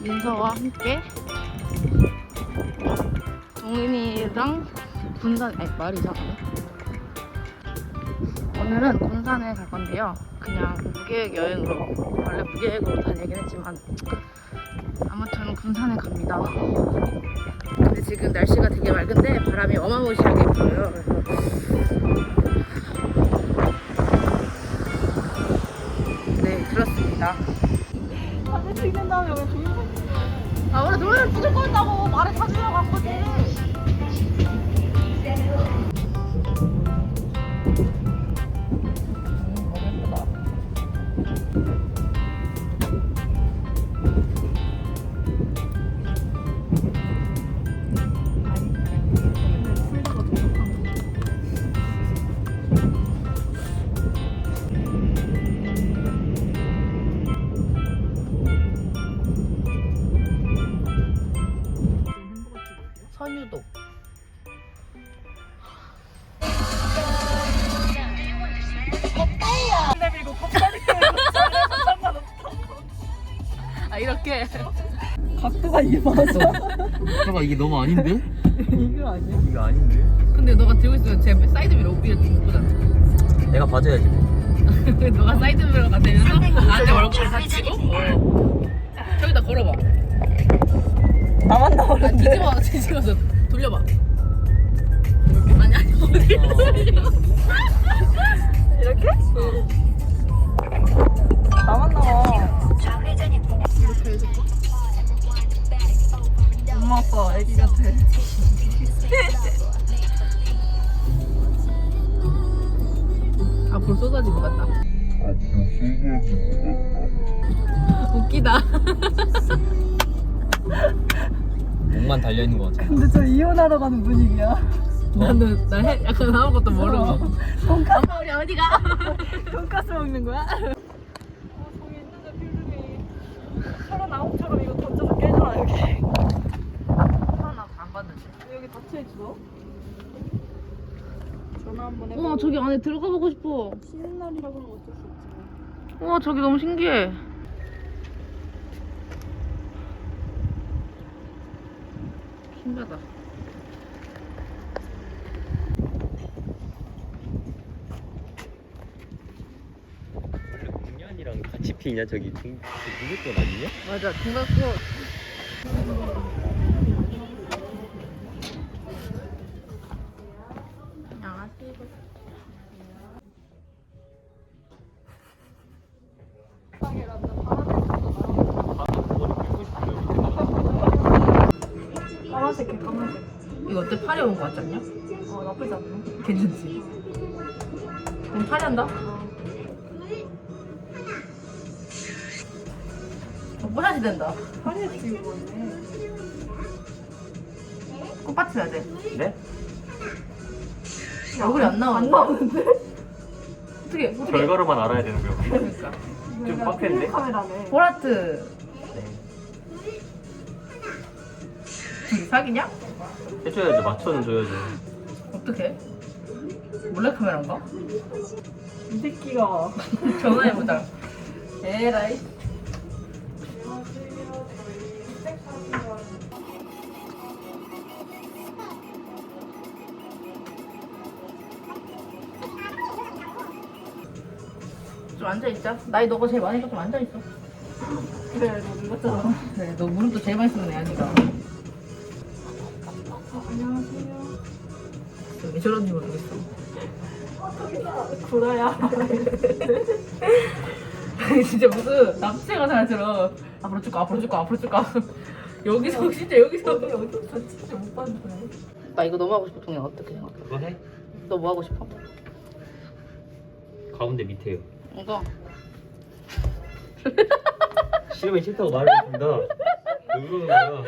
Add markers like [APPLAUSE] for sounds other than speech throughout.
민서와 함께 동인이랑 군산 아니 말이 이상하네. 오늘은 군산에 갈 건데요. 그냥 무계획 여행으로 원래 무계획으로 다니긴 했지만 아무튼 군산에 갑니다. 근데 지금 날씨가 되게 맑은데 바람이 어마무시하게 불어요 이렇게 각도가 이게 맞아. 잠깐 이게 너무 아닌데? 이거 아니야? 이거 아닌데? 근데 너가 들고 있으면 제 사이드 미러 못 보잖아 내가 봐줘야지 뭐. [LAUGHS] 너가 사이드 미러가 되면서 나한테 얼굴을 받치고 어. 저기다 걸어봐 나만 아, 나오는데. 뒤집어 뒤집어서 돌려봐 쏟아질 것 같다 웃기다 목만 달려 있는 것 같아 근데 저 이혼하러 가는 분위기야. 나는 나 해, 약간 아무것도 모르고 돈까스, 엄마 우리 어디가? [LAUGHS] 돈까스 먹는 거야? 아, 필름이. 서른아홉처럼 이거 던져서 깨져라, 여기. 하나 안 봤는데 여기 닫혀 있어. 전화 한번 해봐. 우와 저기 안에 들어가 보고 싶어 쉬는 날이라고는 어쩔 수 없지. 우와 저기 너무 신기해 신기하다 원래 공연이랑 같이 피냐 저기 중, 중국권 아니냐? 맞아 중학교 안녕하세요 까만색, 개 까만색. 이거 어때 파리 온거 같지 않냐? 어, 나쁘지 않네. 괜찮지? 그럼 파리 한다? 어, 뽀샤시 된다 파리에 지고 있네. 꽃밭 해야 돼 네? 얼굴이 안 나오는데? 안 나오는데? 어떻게 어떻게 결과로만 알아야 되는 거야 그러니까 좀 빡센데? 카메라네. 보라트 둘이 사귀냐? 해줘야지 맞춰는 줘야지 어떻게? 몰래 카메라인가? 이 새끼가. [LAUGHS] 전화해보자 에라이 좀 앉아있자 나이 너가 제일 많으니까 좀 앉아있어 그래, 너 늙었잖아. 그래 너 무릎도 제일 많이 쓰는 애 아니가 왜 저런지 모르겠어 구라야. 아니 진짜 무슨 납치가 사람처럼 앞으로 쭉 가, 앞으로 쭉 가, 앞으로 쭉 가. 여기서 진짜 여기서 어디, 어디서 진짜 못 봤는데. 나 이거 너무 하고 싶어 동현 어떻게 생각해? 그거 해? 너 뭐 하고 싶어? 가운데 밑에요 이거 [LAUGHS] 싫으면 싫다고 왜 그러는 거야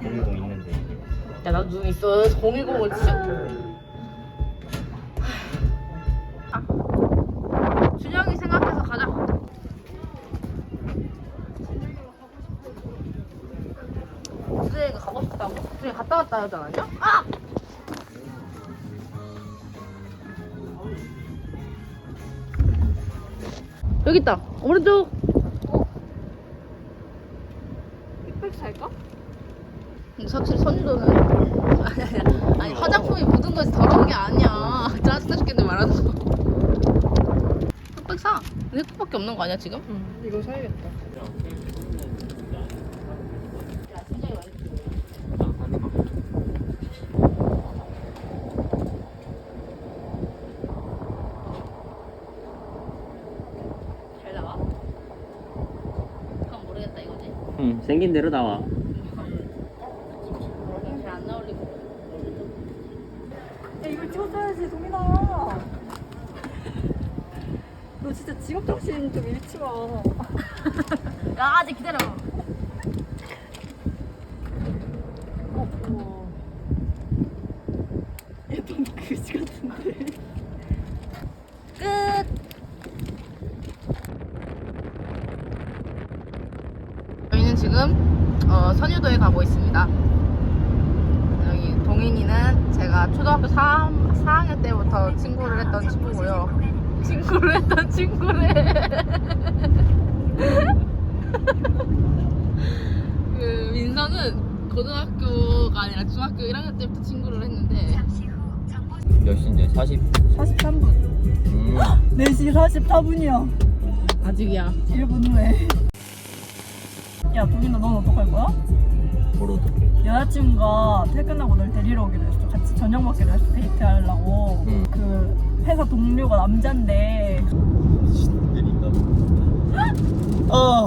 공공 있는데 야 나도 눈 있어 010을 진 짜 아. 준영이 생각해서 가자 준영이가 가고 싶다고? 준영이 갔다 왔다 않았냐? 아! 여기 있다 오른쪽 근데 확실히 선유도는 [LAUGHS] 아니 아니 아니 화장품이 묻은 거지 더러운 게 아니야 짜증나 죽겠네 말하는 거 흑백 사 근데 흑백밖에 없는 거 아니야 지금? 응 이거 사야겠다 잘 나와? 그건 모르겠다 이거지 응 생긴 대로 나와 잘 안 나올리고 야 이걸 찍어줘야지 동민아 너 진짜 직업 정신 좀 잃지 마 [LAUGHS] 야 아직 기다려. 어. 얘넌 그지 같은데. 끝. 저희는 지금 어, 선유도에 가고 있습니다. 여기 동인이는 제가 초등학교 3, 4학년 때부터 친구를 했던 친구고요 친구를 했던 친구래 [LAUGHS] 그 민서는 고등학교가 아니라 중학교 1학년 때부터 친구를 했는데 몇 시인데? 40? 43분. 음. [LAUGHS] 4시 44분이야 아직이야. 1분 후에. 야 동민아 넌 어떡할 거야? 뭘 어떡해? 여자친구가 퇴근하고 널 데리러 오기로 했어. 같이 저녁 먹기로 했어 데이트하려고. 응. 그 회사 동료가 남잔데. 어